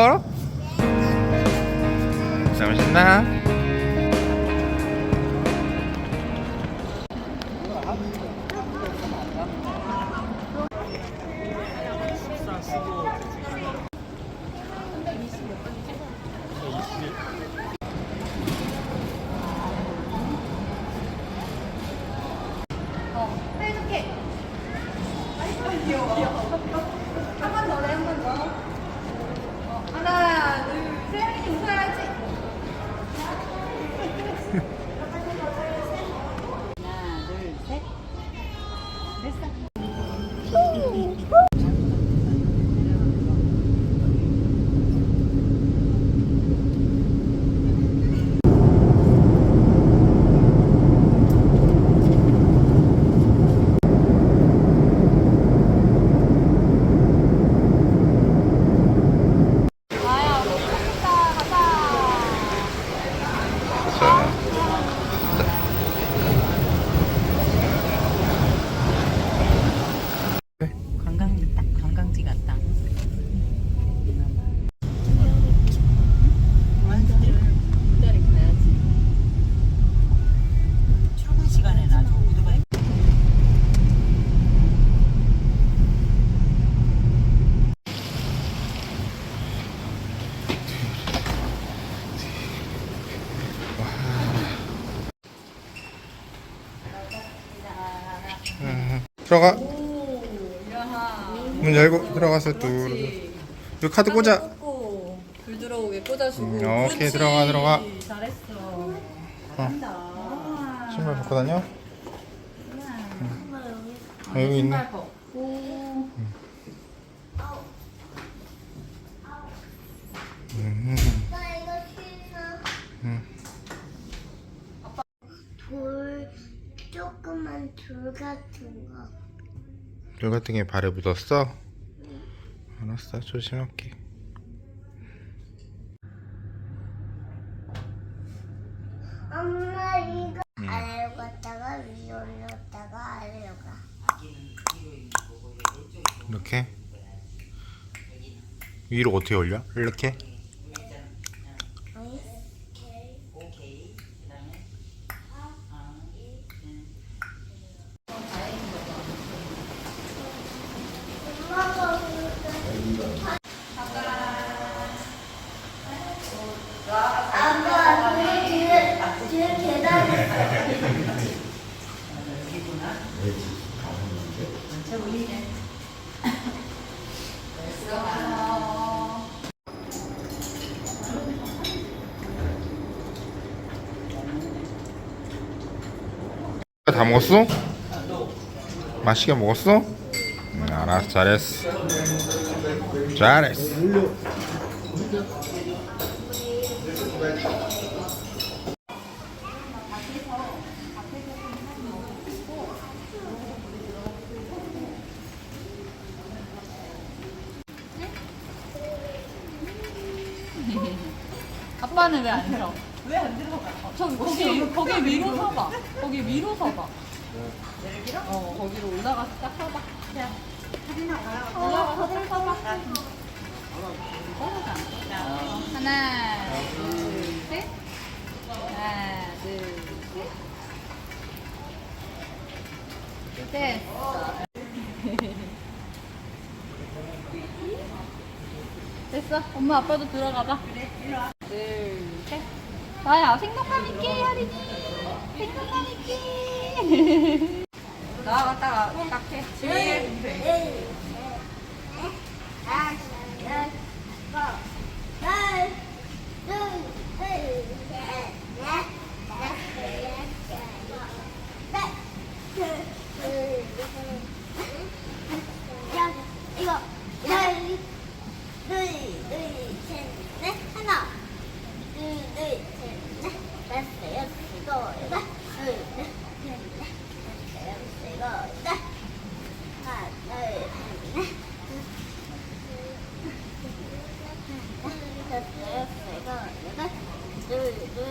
어? 너무 신나? 해줄게. 아이, 귀여워. 한 번 더 해, 한 번 더. 어, 하나, 둘, 셋. 이렇게 웃어야지. 하나, 둘, 셋. 됐어. 아야, 먹겠다. 가자. 관광지 딱 관광지 같다. 기다리 가야지. 출근 시간에는 아주 오토바이 들어가. 오, 야하. 문 열고 들어가서 둘. 이 카드 꽂아. 꽂고, 불 들어오게 꽂아주고. 음, 오케이, 그렇지. 들어가, 들어가. 잘했어. 신발 벗고 다녀. 아, 여기 있네. 신발 벗고. 돌 조그만 돌 같은 거. 물 같은 게 발에 묻었어? 알았어, 조심할게. 엄마 이거 아래로 갔다가 위로 올렸다가 아래로 가. 이렇게 위로 어떻게 올려? 이렇게? 다 먹었어? 맛있게 먹었어? 응, 알았어, 잘했어. 잘했어. 아빠는 왜 안 들어? 왜 안 들어가? 저기 거기 거기 위로 서봐. 거기 위로 서봐. 어 거기로 올라가서 딱 서봐. 자, 올라가서 딱 서봐. 떨어져. 하나, 둘, 셋. 하나, 둘, 셋. 됐어. 됐어. 엄마 아빠도 들어가봐. 둘, 셋. 나야 생동감 있게 하리니. 생동감 있게. 나갔다가 딱 해. 지금 이거 둘, 둘, 둘, 셋, 넷, 하나, 둘, 둘, 셋, 넷, 다섯, 여섯, 일곱, 여덟, 둘, 넷, 셋, 넷, 다섯, 여섯, 일곱, 여덟, 하나, 둘, 셋, 넷, 다섯, 여섯, 일곱, 여덟, 둘, 둘.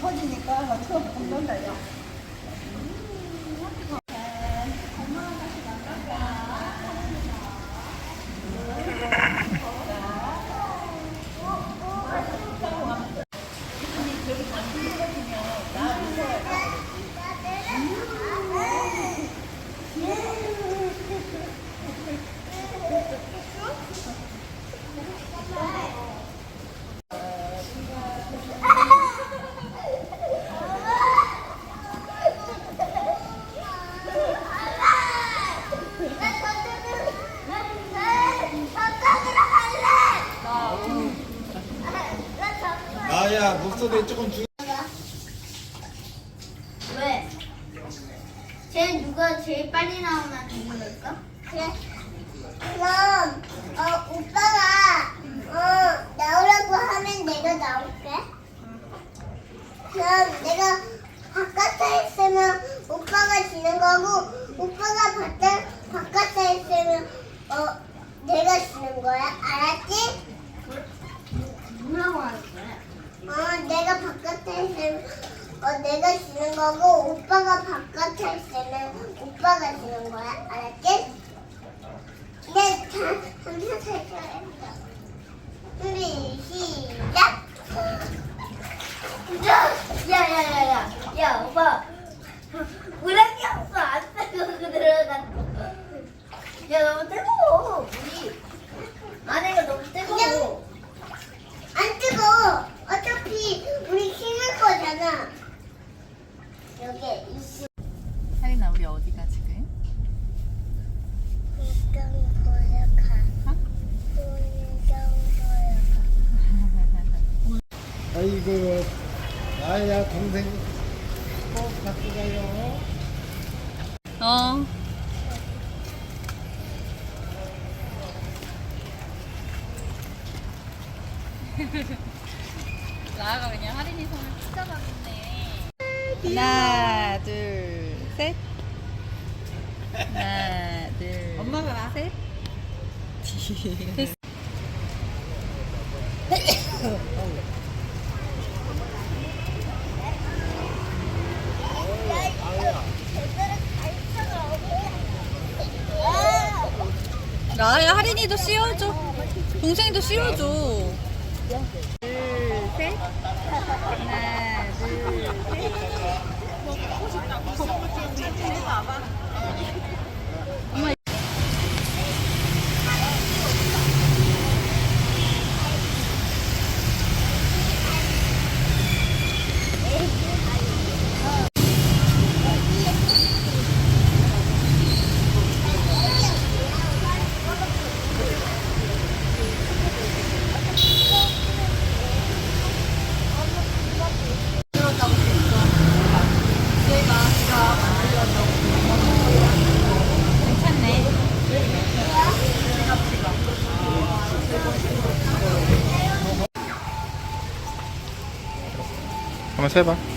줄까? 나야 목소리 조금 줄. 왜? 쟤 누가 제일 빨리 나오면 되는 걸까? 그래. 그럼 어 오빠가 어 나오라고 하면 내가 나올게. 그럼 내가 바깥에 있으면 오빠가 지는 거고 오빠가 바깥 바깥에 있으면 어 내가 지는 거야. 알았지? 뭐라고 하는 거야? 어, 내가 바깥에 있으면 어, 내가 지는 거고 오빠가 바깥에 있으면 오빠가 지는 거야. 알았지? 네, 다 함께 살펴야 준비 시작. 야, 야, 야, 야, 야, 오빠. 물안개 없어 안 뜨고 들어갔어. 야, 너무 뜨거워 물이. 안에가 너무 뜨거워. 안 뜨거. 어차피 우리 거잖아. 여기 있어. 하린아 우리 어디가 지금? 보여가. 아이고 나야 동생 꼭 갖고 가요. 어. 나아가 그냥 하린이 손을 찢어봤네. 하나, 둘, 셋. 하나, 둘, 엄마가 셋. 됐어. 나야 하린이도 씌워줘. 동생도 씌워줘. 둘, 셋. 하나, 둘, 셋. 엄마. 세봐.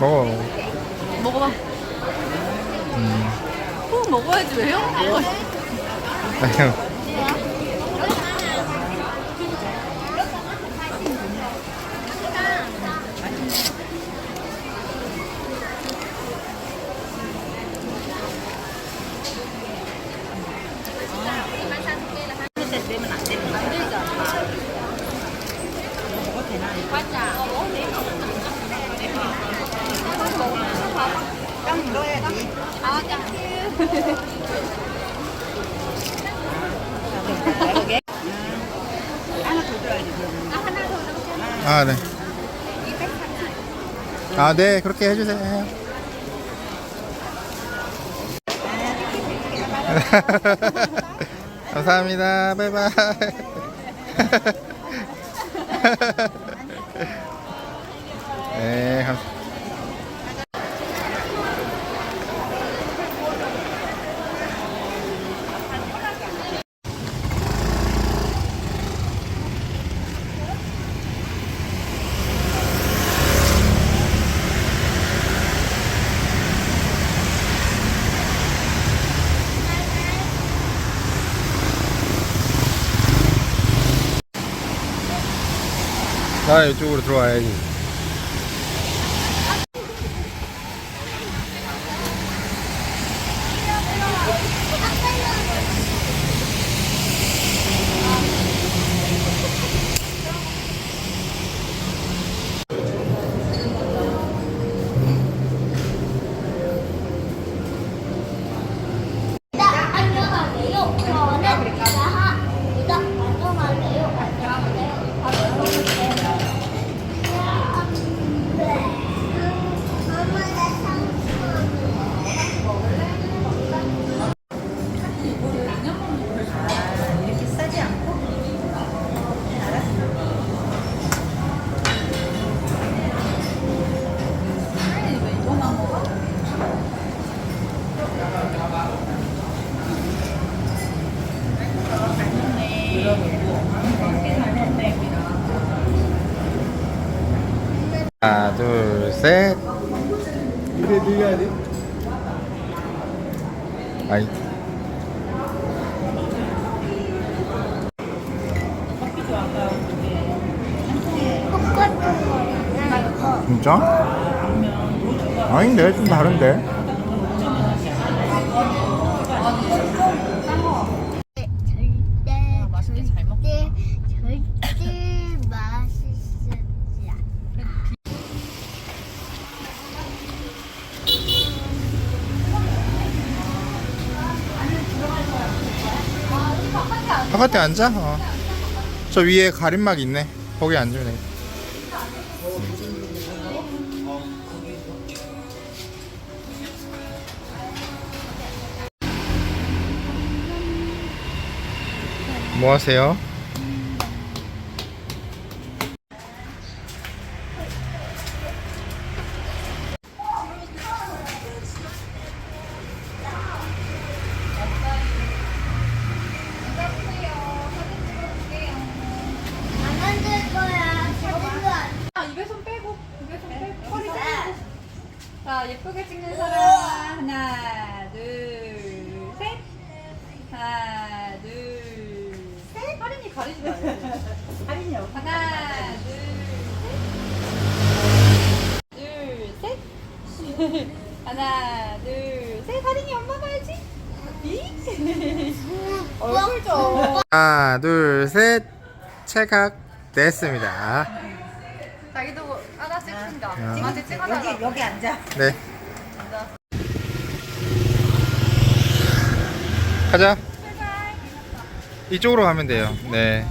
먹어. 먹어봐. 꼭 먹어야지 왜요? 아유. 아, 네. 아, 네. 그렇게 해주세요. 감사합니다. 바이바이. 네, 감나 이쪽으 로 들어와야지. 나 안녕하세요. 저는 나하. 나 안녕하세요. 안녕하세요. 안녕하세요. 엄마가 이렇게 싸지 않고 하나, 둘, 셋. 이래 늘려야 돼? 아이. 진짜? 아닌데 좀 다른데. 절대 맛있게 잘 먹. 절대 절대 맛있지 않아. 바깥에 앉아. 어. 저 위에 가림막 있네. 거기 앉으면 돼. 뭐 하세요? 안 만들 거야. 사진도 안 아, 입에 손 빼고, 입에 손 빼고, 허리 돼. 빼고. 자, 예쁘게 찍는 사람. 하나, 둘, 셋. 하나, 둘, 셋. 할인이 가리지 말고. 할인이 없 하나, 둘, 셋. 둘, 셋. 하나, 둘, 셋. 할인이 엄마 봐야지. 이? 얼굴 좀. 하나, 둘, 셋. 체각 됐습니다. 자기도 하나씩 찍는다. 야. 엄마한테 찍어달라고. 여기 여기 앉아 네. 가자. 이쪽으로 가면 돼요. 네.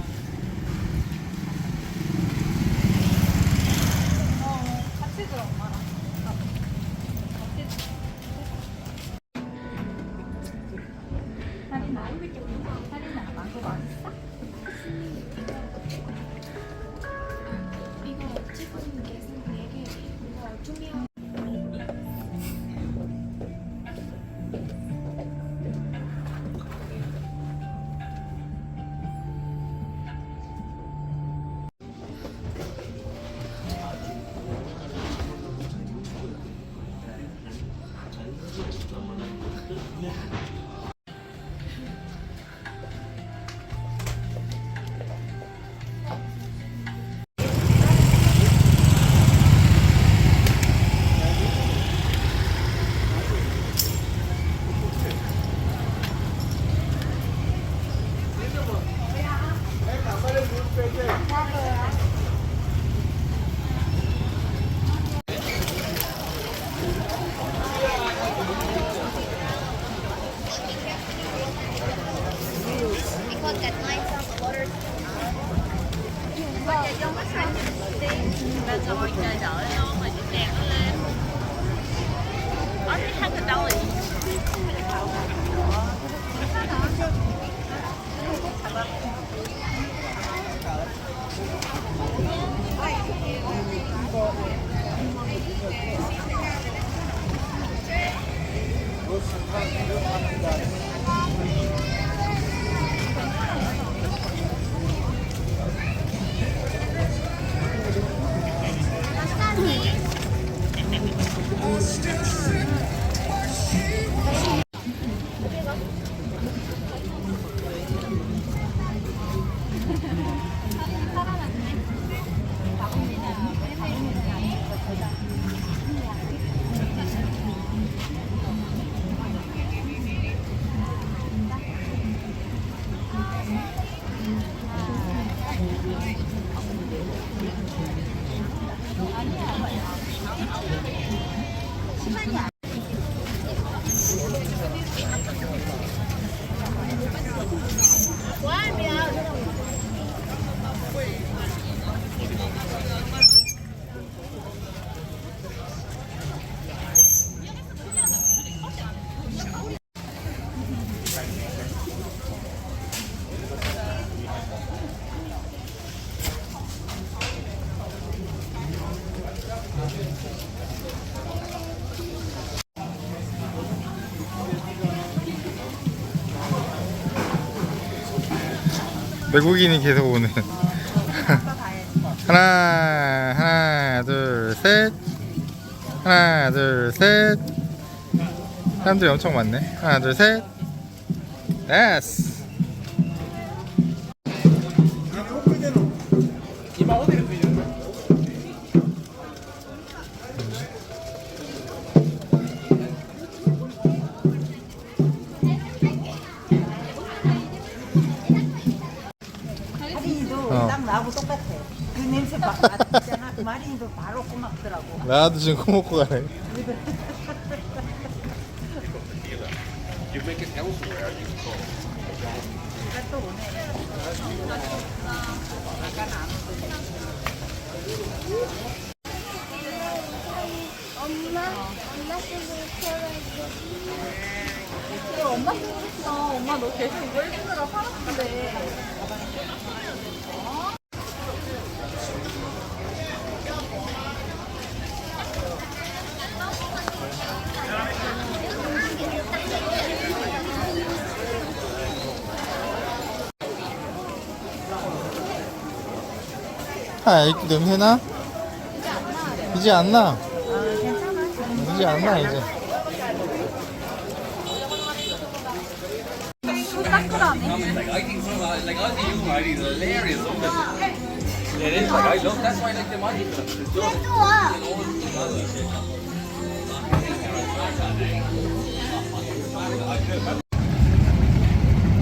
외국인이 계속 오는. 하나, 하나, 둘, 셋. 하나, 둘, 셋. 사람들이 엄청 많네. 하나, 둘, 셋. 됐어. 마린이도 바로 고맙더라고. 나도 지금 코 먹고 가네. 태워줘. 그래 엄마. 아, 이렇게 냄새나? 이제 안 나. 아. 이제 안 나, 이제. Uh.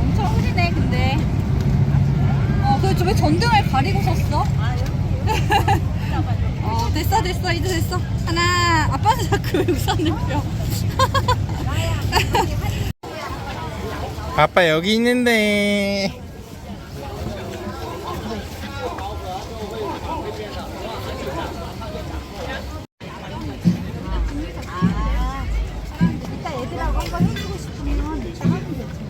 엄청 흐리네 근데. 어 그래 왜 전등을 가리고 섰어? 어 됐어 됐어 이제 됐어. 하나 아빠는 자꾸 우산을 펴. 아빠 여기 있는데. 이따 애들하고 한번 해주고 싶으면 이따 하면 되지.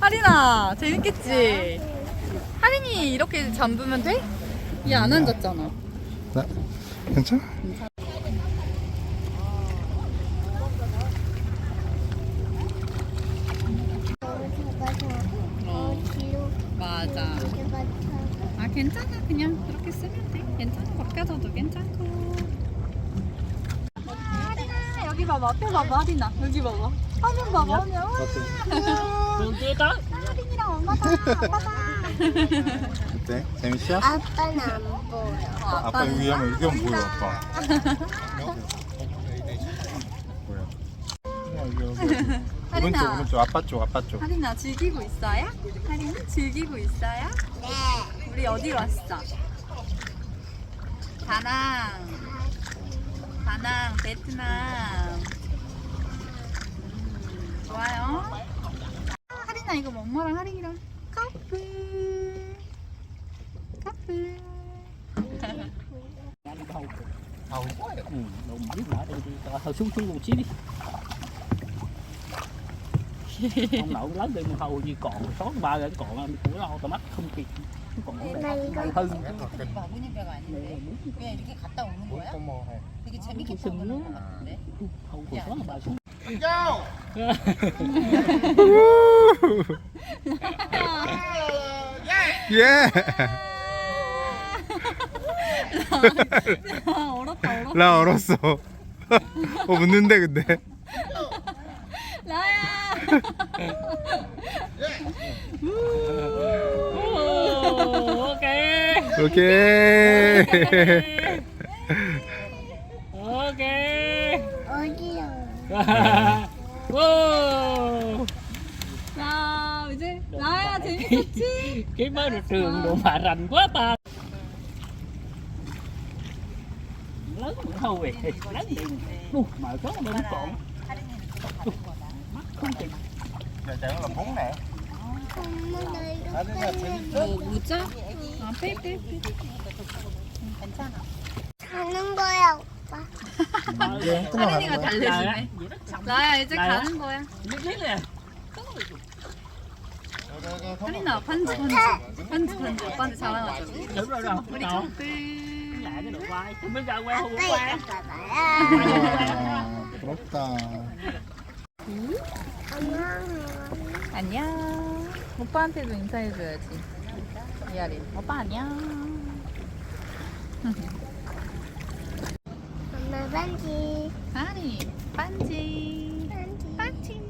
하린아 하린이 이렇게 잠그면 돼? 얘 안 앉았잖아. 나 괜찮아? 맞아. 아 괜찮아. 그냥 그렇게 쓰면 돼. 괜찮아. 벗겨져도 괜찮고. 하린아 여기 봐봐. 앞에 봐봐 하린아. 여기 봐봐. 화면 봐봐. 화면. 하린이랑 엄마다 아빠다 어때? 재밌어? 아빠는 안 보여. 아빠 여기 하면 하면 보여 아빠 보여 여기 여기 여기 오른쪽 하린아. 오른쪽 아빠 쪽 아빠 쪽 하린아 즐기고 있어요? 하린이 즐기고 있어요? 네. 우리 어디 왔어? 다낭 다낭 베트남 음, 좋아요 này 이거 엄마랑 하린이랑 커플 커플 hầu quá xuống xuống một xí đi ông nậu lớn đi một hầu gì còn xót ba rồi còn ăn của lo tao mắt không kịp còn không hư cái cái xe biết cái sừng nữa hầu còn xót ba xuống 예! 아, 얼었다 얼었다 나 얼었어. 어 묻는데 근데. 라야. ok 오케이. ok 어디야? wow 자 이제 라야 재밌었지? cái mới được trường đồ mà rành quá ta lớn cũng hầu về lớn đi Đu, mà có bên còn mắt không kịp 저거 몽네 엄마 나 이거 뭐 모자? 아 빼빼빼 가는 거야 오빠. 이제 하린이가 끊어가는 거야 달래주네. 라야? 이제 라야? 가는 거야. 하린아 반지 반지. 반지 반지. 오빠한테 rồi 우리 có 아빠 이거 봐봐요. 아, 부럽다. 안녕. 안녕 오빠한테도 인사해줘야지. 이하린 오빠 안녕 반지. 하린 반지 반지. 반지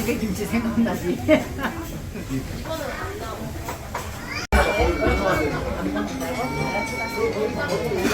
집에 김치 생각나지?